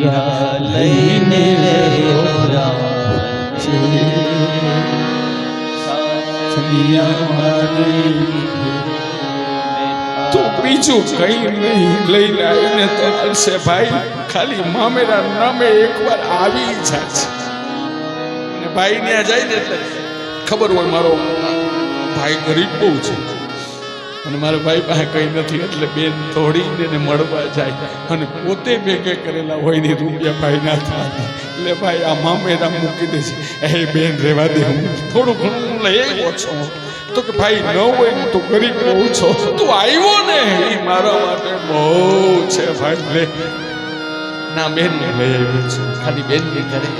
વીરા લઈને તું કઈ નહીં લઈને આવીને તો હાલશે ભાઈ. ખાલી મામેરા નામે એકવાર આવી ઈચ્છા છે. ભાઈ ત્યાં જાય ને ખબર હોય મારો ભાઈ ગરીબ બહુ છે. અને મારા ભાઈ પાસે કઈ નથી, એટલે બેન તોડીને એને મળવા જાય. અને પોતે ભેગે કરેલા હોય ને રૂપિયા ભાઈ ના થાય. એટલે ભાઈ આ મામેરા મૂકી દે છે. એ બેન રહેવા દે. હું થોડું ઘણું લઈ ઓછો તો કે ભાઈ ન હોય હું તો ગરીબ બહુ છો. તું આવ્યો ને? એ મારા માટે બહુ છે ભાઈ. લે. ના, બેન ને લઈ આવ્યો છું. ખાલી બેન ને ઘરે.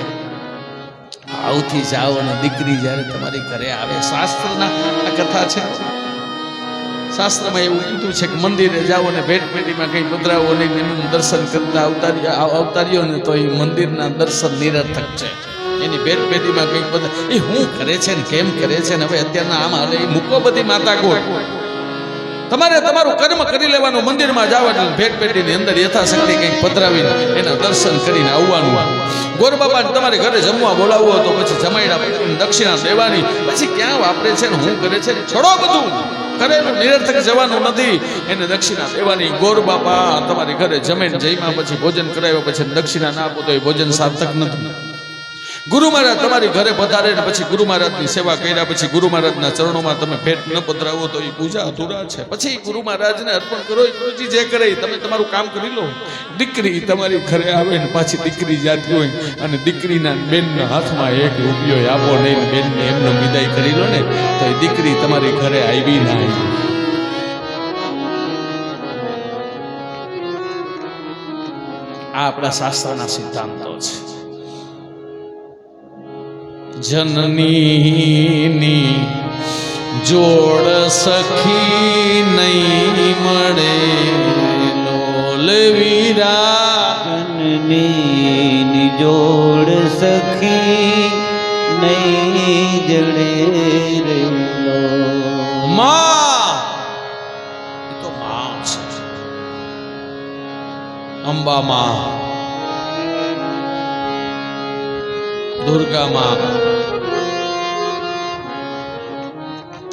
આવથી જાઓ અને દીકરી જ્યારે તમારી ઘરે આવે, શાસ્ત્રના આ કથા છે. શાસ્ત્રમાં એવું કીધું છે કે મંદિરે જાઓ અને ભેટ પેટીમાં કંઈ પધરાવો નહીં, એનું દર્શન કરતા અવતારી અવતારીઓ ને તો એ મંદિરના દર્શન નિરર્થક છે. એની ભેટ પેટીમાં કંઈક બધા એ શું કરે છે ને કેમ કરે છે ને હવે અત્યારના આમ હાલે, એ મૂકો બધી માતા કોઈ તમારે તમારું કર્મ કરી લેવાનું, મંદિરમાં જવાનું ભેટ પેટીની અંદર યથાશક્તિ કંઈક પધરાવીને એના દર્શન કરીને આવવાનું. ગોરબાબાને તમારે ઘરે જમવા બોલાવવો તો પછી જમાઈડા દક્ષિણા દેવાની. પછી ક્યાં વાપરે છે ને શું કરે છે છોડો બધું. કરેલું નિરર્થક જવાનું નથી. એને દક્ષિણા દેવાની ગોર બાપા તમારી ઘરે જમીન જઈમાં પછી ભોજન કરાવ્યો પછી દક્ષિણા ના આપો તો એ ભોજન સાર્થક નથી. ગુરુ મહારાજ તમારી ઘરે પધારે ને પછી ગુરુ મહારાજની સેવા કર્યા, પછી ગુરુ મહારાજના ચરણોમાં તમે ભેટ ન પધરાવો તો એ પૂજા અધૂરા છે. પછી ગુરુ મહારાજને અર્પણ કરો ગુરુજી જે કરે તમે તમારું કામ કરી લો. દીકરી તમારી ઘરે આવે ને પાછી દીકરી જાતી હોય અને દીકરીના બેનના હાથમાં એક રૂપિયો આપો નહીં, બેનને એમનો વિદાય કરી લો ને, તો એ દીકરી તમારી ઘરે આવી ના આવી. આ આપણા શાસ્ત્રના સિદ્ધાંતો છે. જનનીની જોડ સખી નહીં મળે. લોલ વીરા જનની નિજોડ સખી નહીં જડે માં. તો માં છે. અંબા માં.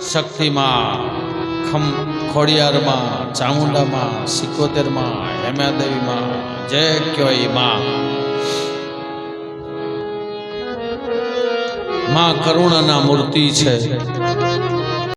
શક્તિમાં ખમ ખોડિયારમાં ચામુંડામાં સિકોતેરમાં હેમાદેવીમાં જય ક્યોઈ માં. માં કરુણાના મૂર્તિ છે.